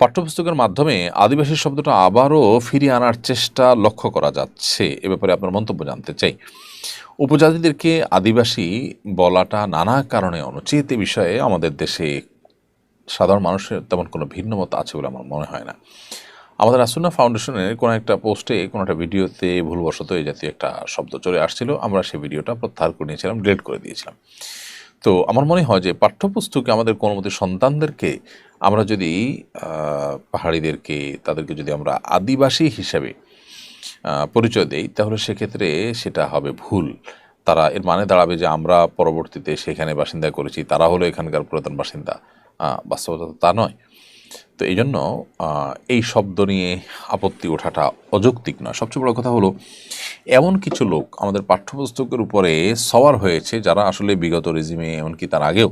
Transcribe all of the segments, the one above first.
পাঠ্যপুস্তকের মাধ্যমে আদিবাসী শব্দটা আবারও ফিরিয়ে আনার চেষ্টা লক্ষ্য করা যাচ্ছে। এ ব্যাপারে আপনার মন্তব্য জানতে চাই। উপজাতিদেরকে আদিবাসী বলাটা নানা কারণে অনুচিত। এ বিষয়ে আমাদের দেশে সাধারণ মানুষের তেমন কোনো ভিন্ন মত আছে বলে আমার মনে হয় না। আমাদের আসুন্না ফাউন্ডেশনের কোনো একটা পোস্টে, কোনো একটা ভিডিওতে ভুলবশত এই জাতীয় একটা শব্দ চলে আসছিল। আমরা সেই ভিডিওটা প্রত্যাহার করে নিয়েছিলাম, ডিলিট করে দিয়েছিলাম। তো আমার মনে হয় যে পাঠ্যপুস্তকে আমাদের কোনো মতে সন্তানদেরকে আমরা যদি পাহাড়িদেরকে, তাদেরকে যদি আমরা আদিবাসী হিসেবে পরিচয় দেই, তাহলে সেক্ষেত্রে সেটা হবে ভুল। তারা এর মানে দাঁড়াবে যে আমরা পরবর্তীতে সেখানে বাসিন্দা করেছি, তারা হলো এখানকার পুরাতন বাসিন্দা। বাস্তবতা তা নয়। তো এই জন্য এই শব্দ নিয়ে আপত্তি ওঠাটা অযৌক্তিক নয়। সবচেয়ে বড় কথা হলো, এমন কিছু লোক আমাদের পাঠ্যপুস্তকের উপরে সওয়ার হয়েছে যারা আসলে বিগত রেজিমে, এমনকি তার আগেও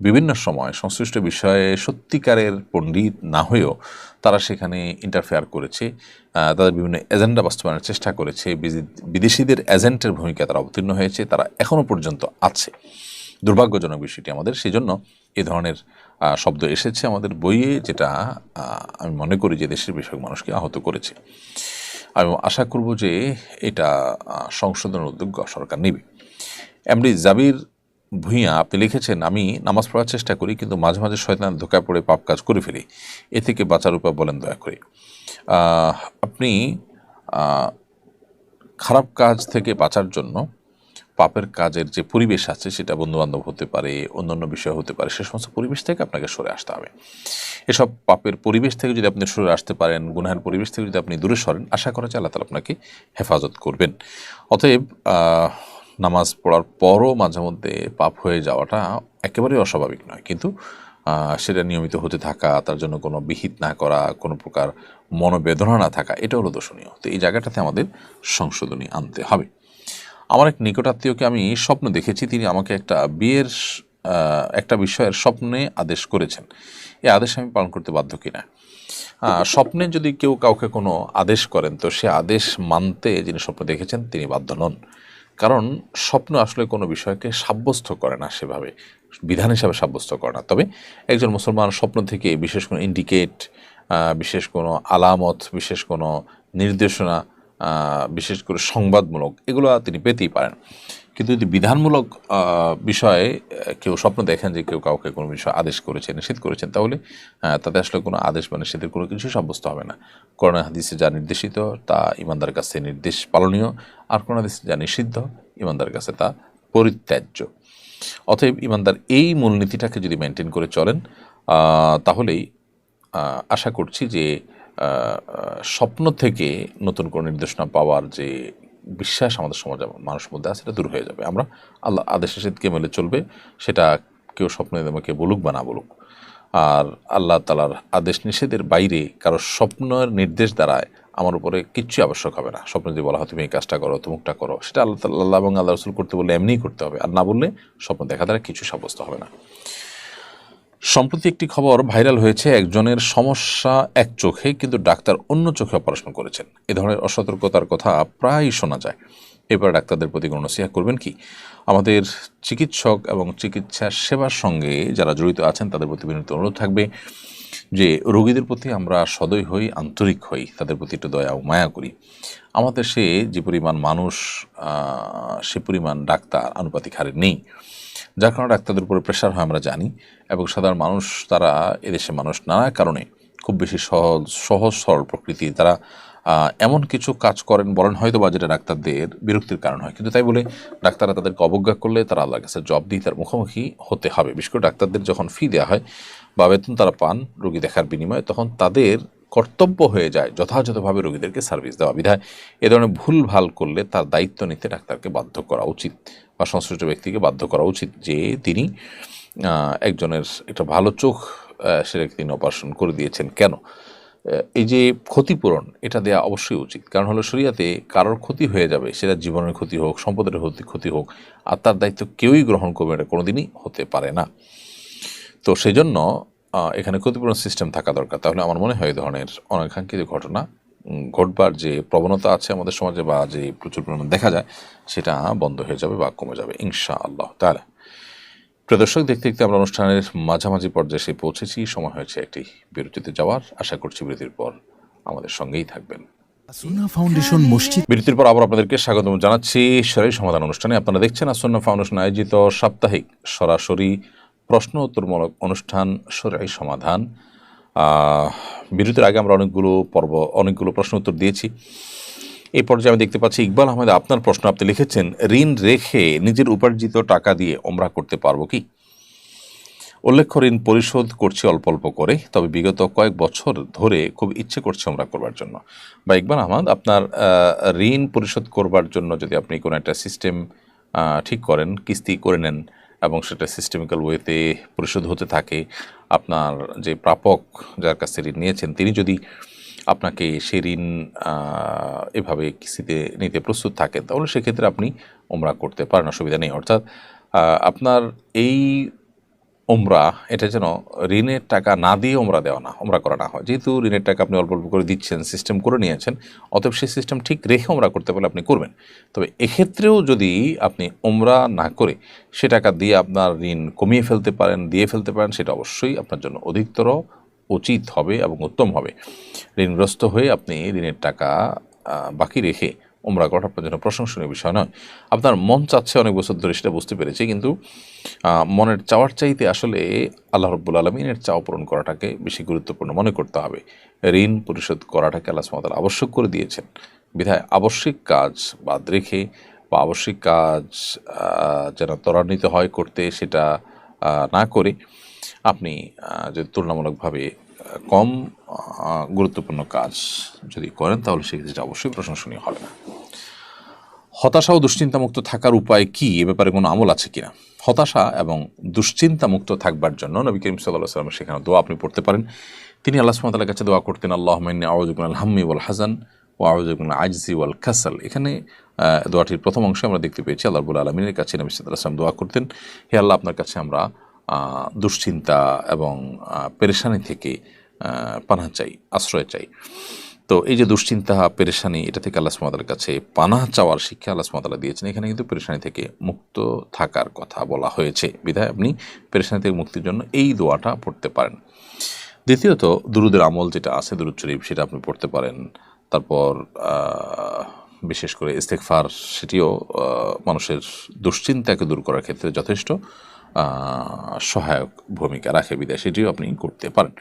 বিভিন্ন সময় সংশ্লিষ্ট বিষয়ে সত্যিকারের পণ্ডিত না হয়েও তারা সেখানে ইন্টারফেয়ার করেছে তাদের বিভিন্ন এজেন্ডা বাস্তবায়নের চেষ্টা করেছে বিদেশিদের এজেন্টের ভূমিকা তারা অবতীর্ণ হয়েছে, তারা এখনও পর্যন্ত আছে। দুর্ভাগ্যজনক বিষয়টি আমাদের সেই জন্য এ ধরনের শব্দ এসেছে আমাদের বইয়ে, যেটা আমি মনে করি যে দেশের বেশিরভাগ মানুষকে আহত করেছে। আমি আশা করব যে এটা সংশোধনের উদ্যোগ সরকার নেবে। এমডি জাবির ভূঁইয়া, আপনি লিখেছেন, আমি নামাজ পড়ার চেষ্টা করি, কিন্তু মাঝে মাঝে শয়তান ধোকায় পড়ে পাপ কাজ করে ফেলি। এ থেকে বাঁচার উপায় বলেন দয়া করে। আপনি খারাপ কাজ থেকে বাঁচার জন্য পাপের কাজের যে পরিবেশ আছে, সেটা বন্ধুবান্ধব হতে পারে, অন্যান্য বিষয় হতে পারে, সে সমস্ত পরিবেশ থেকে আপনাকে সরে আসতে হবে। এসব পাপের পরিবেশ থেকে যদি আপনি সরে আসতে পারেন, গুনাহের পরিবেশ থেকে যদি আপনি দূরে সরেন, আশা করা যায় আল্লাহ তালা আপনাকে হেফাজত করবেন। অতএব নামাজ পড়ার পরও মাঝে মধ্যে পাপ হয়ে যাওয়াটা একেবারেই অস্বাভাবিক নয়। কিন্তু সেটা নিয়মিত হতে থাকা, তার জন্য কোনো বিহিত না করা, কোনো প্রকার মনোবেদনা না থাকা, এটা হলো দর্শনীয়। তো এই জায়গাটাতে আমাদের সংশোধনী আনতে হবে। আমার এক নিকটাত্মীয়কে আমি স্বপ্ন দেখেছি, তিনি আমাকে একটা বিয়ের একটা বিষয়ের স্বপ্নে আদেশ করেছেন। এই আদেশ আমি পালন করতে বাধ্য কিনা? স্বপ্নে যদি কেউ কাউকে কোনো আদেশ করেন, তো সে আদেশ মানতে যিনি স্বপ্ন দেখেছেন, তিনি বাধ্য নন। কারণ স্বপ্ন আসলে কোনো বিষয়কে সাব্যস্ত করে না সেভাবে। বিধান হিসাবে সাব্যস্ত করে না। তবে একজন মুসলমান স্বপ্ন থেকে বিশেষ কোনো ইন্ডিকেট বিশেষ কোনো আলামত, বিশেষ কোনো নির্দেশনা বিশেষ করে সংবাদমূলক, এগুলো তিনি পেতেই পারেন। কিন্তু যদি বিধানমূলক বিষয়ে কেউ স্বপ্ন দেখেন যে কেউ কাউকে কোনো বিষয় আদেশ করেছে, নিষেধ করেছেন, তাহলে তাতে আসলে কোনো আদেশ বা নিষেধের কোনো কিছু সাব্যস্ত হবে না। করোনা হাদিসে যা নির্দেশিত, তা ইমানদার কাছে নির্দেশ পালনীয়, আর করোনা হাদিসে যা নিষিদ্ধ, ইমানদার কাছে তা পরিত্যাজ্য। অতএব ইমানদার এই মূলনীতিটাকে যদি মেনটেন করে চলেন তাহলেই আশা করছি যে স্বপ্ন থেকে নতুন কোনো নির্দেশনা পাওয়ার যে বিশ্বাস আমাদের সমাজে মানুষের মধ্যে আছে সেটা দূর হয়ে যাবে। আমরা আল্লাহ আদেশ নিষেধকে মেলে চলবে, সেটা কেউ স্বপ্নে আমাকে বলুক বা না বলুক। আর আল্লাহ তালার আদেশ নিষেধের বাইরে কারও স্বপ্নের নির্দেশ দ্বারায় আমার উপরে কিচ্ছু আবশ্যক হবে না। স্বপ্নে যদি বলা হয়, তুমি এই কাজটা করো তুমুকটা করো, সেটা আল্লাহ তাল্লাহ এবং আল্লাহ রসুল করতে বললে এমনিই করতে হবে। আর না বললে স্বপ্ন দেখা দ্বারা কিছু সাব্যস্ত হবে না। সম্প্রতি একটি খবর ভাইরাল হয়েছে, একজনের সমস্যা এক চোখে, কিন্তু ডাক্তার অন্য চোখে অপারেশন করেছেন। এ ধরনের অসতর্কতার কথা প্রায়ই শোনা যায়। এবার ডাক্তারদের প্রতি কোনো নসিহা করবেন কি? আমাদের চিকিৎসক এবং চিকিৎসা সেবার সঙ্গে যারা জড়িত আছেন, তাদের প্রতি বিনীত অনুরোধ থাকবে যে, রোগীদের প্রতি আমরা সদয় হই, আন্তরিক হই, তাদের প্রতি একটু দয়া ও মায়া করি। আমাদের সে যে পরিমাণ মানুষ সে পরিমাণ ডাক্তার আনুপাতিক হারে নেই যার কারণে ডাক্তারদের উপরে প্রেশার হয়, আমরা জানি। এবং সাধারণ মানুষ, তারা এদেশের মানুষ নানা কারণে খুব বেশি সহজ সহজ, সরল প্রকৃতি। তারা এমন কিছু কাজ করেন বলেন হয়তো বা যেটা ডাক্তারদের বিরক্তির কারণ হয়। কিন্তু তাই বলে ডাক্তাররা তাদেরকে অবজ্ঞা করলে তারা আল্লাহর কাছে জব দিয়ে তার মুখোমুখি হতে হবে। বিশেষ করে ডাক্তারদের যখন ফি দেওয়া হয় বা বেতন তারা পান রোগী দেখার বিনিময়ে, তখন তাদের কর্তব্য হয়ে যায় যথাযথভাবে রোগীদেরকে সার্ভিস দেওয়া। বিধায় এ ধরনের ভুল ভালো করলে তার দায়িত্ব নিতে ডাক্তারকে বাধ্য করা উচিত বা সংশ্লিষ্ট ব্যক্তিকে বাধ্য করা উচিত যে তিনি একজনের একটা ভালো চোখ সেটাকে তিনি অপারেশন করে দিয়েছেন। কেন? এই যে ক্ষতিপূরণ এটা দেওয়া অবশ্যই উচিত। কারণ হলো শরিয়াতে কারোর ক্ষতি হয়ে যাবে সেটা জীবনের ক্ষতি হোক সম্পদের ক্ষতি- হোক আর তার দায়িত্ব কেউই গ্রহণ করবে এটা কোনোদিনই হতে পারে না। তো সেই জন্য আহ, এখানে ক্ষতিপূরণ সিস্টেম থাকা দরকার। তাহলে আমার মনে হয় এই ধরনের অনাকাঙ্ক্ষিত ঘটনা ঘটবার যে প্রবণতা আছে আমাদের সমাজে বা যে প্রচুর পরিমাণে দেখা যায় সেটা বন্ধ হয়ে যাবে বা কমে যাবে ইনশা আল্লাহ তাহলে প্রিয় দর্শক দেখতে দেখতে আমরা অনুষ্ঠানের মাঝামাঝি পর্যায়ে এসে পৌঁছেছি। সময় হয়েছে একটি বিরতিতে যাওয়ার। আশা করছি বিরতির পর আমাদের সঙ্গেই থাকবেন। ফাউন্ডেশন মসজিদ। বিরতির পর আবার আপনাদেরকে স্বাগতম জানাচ্ছি। সরাই সমাধান অনুষ্ঠানে আপনারা দেখছেন আসন্ন ফাউন্ডেশন আয়োজিত সাপ্তাহিক সরাসরি প্রশ্ন উত্তরমূলক অনুষ্ঠান সরাই সমাধান। বিরতির আগে আমরা অনেকগুলো পর্ব, অনেকগুলো প্রশ্ন উত্তর দিয়েছি। এই পর্যায়ে আমি দেখতে পাচ্ছি ইকবাল আহমেদ, আপনার প্রশ্ন আপনি লিখেছেন, ঋণ রেখে নিজের উপার্জিত টাকা দিয়ে ওমরা করতে পারব কি? উল্লেখ্য, ঋণ পরিশোধ করছি অল্প অল্প করে, তবে বিগত কয়েক বছর ধরে খুব ইচ্ছে করছে আমরা করবার জন্য। বা ইকবাল আহমদ, আপনার ঋণ পরিশোধ করবার জন্য যদি আপনি কোনো একটা সিস্টেম ঠিক করেন, কিস্তি করে নেন এবং সেটা সিস্টেমিক্যাল ওয়েতে পরিশোধ হতে থাকে, আপনার যে প্রাপক যার কাছ ঋণ নিয়েছেন, তিনি যদি আপনাকে সে ঋণ এভাবে কিস্তিতে নিতে প্রস্তুত থাকেন, তাহলে সেক্ষেত্রে আপনি ওমরা করতে পারেন, অসুবিধা নেই। অর্থাৎ আপনার এই ওমরা এটা যেন ঋণের টাকা না দিয়ে ওমরা দেওয়া না ওমরা করা না হয়। যেহেতু ঋণের টাকা আপনি অল্প অল্প করে দিচ্ছেন সিস্টেম করে নিয়েছেন, অতএব সেই সিস্টেম ঠিক রেখে ওমরা করতে পারলে আপনি করবেন। তবে এক্ষেত্রেও যদি আপনি ওমরা না করে সে টাকা দিয়ে আপনার ঋণ কমিয়ে ফেলতে পারেন, দিয়ে ফেলতে পারেন, সেটা অবশ্যই আপনার জন্য অধিকতর উচিত হবে এবং উত্তম হবে। ঋণগ্রস্ত হয়ে আপনি ঋণের টাকা বাকি রেখে ওমরা করাটা আপনার জন্য প্রশংসনীয় বিষয় নয়। আপনার মন চাচ্ছে অনেক বছর ধরে সেটা বুঝতে পেরেছি, কিন্তু মনের চাওয়ার চাইতে আসলে আল্লাহ রব্বুল আলমিনের চাওয়া পূরণ করাটাকে বেশি গুরুত্বপূর্ণ মনে করতে হবে। ঋণ পরিশোধ করাটাকে আল্লাহ সুমতাল আবশ্যক করে দিয়েছেন। বিধায় আবশ্যিক কাজ বাদ রেখে বা আবশ্যিক কাজ যেন ত্বরান্বিত হয় করতে সেটা না করে আপনি যদি তুলনামূলকভাবে কম গুরুত্বপূর্ণ কাজ যদি করেন তাহলে সেক্ষেত্রে অবশ্যই প্রশংসনীয় হবে না। হতাশা ও দুশ্চিন্তামুক্ত থাকার উপায় কি? এ ব্যাপারে কোনো আমল আছে কিনা? হতাশা এবং দুশ্চিন্তামুক্ত থাকবার জন্য নবী করিম সাল্লাহ সাল্লামের সেখানে দোয়া আপনি পড়তে পারেন। তিনি আল্লাহ সুমতালের কাছে দোয়া করতেন আল্লাহ মাইনি আল হাম্মি ওয়াল হাসান ও আউজুবিন আজজি ওয়াল কাসাল। এখানে দোয়াটির প্রথম অংশে আমরা দেখতে পেয়েছি আল্লাহ রবুল আলমিনের কাছে নবী সাল্লাহ আসলাম দোয়া করতেন, হে আল্লাহ, আপনার কাছে আমরা দুশ্চিন্তা এবং পেরেশানি থেকে পানা চাই, আশ্রয় চাই। তো এই যে দুশ্চিন্তা, পেরেশানি, এটা থেকে আল্লাহ সুমাতার কাছে পানাহ চাওয়ার শিক্ষা আল্লাহ সুমাতালা দিয়েছেন। এখানে কিন্তু পেরেশানি থেকে মুক্ত থাকার কথা বলা হয়েছে। বিধায় আপনি পেরেশানি থেকে মুক্তির জন্য এই দোয়াটা পড়তে পারেন। দ্বিতীয়ত, দুরুদের আমল যেটা আছে, দুরুদ শরীফ, সেটা আপনি পড়তে পারেন। তারপর বিশেষ করে ইস্তেকফার সেটিও মানুষের দুশ্চিন্তাকে দূর করার ক্ষেত্রে যথেষ্ট সহায়ক ভূমিকা রাখে বিধায় সেটিও আপনি করতে পারেন।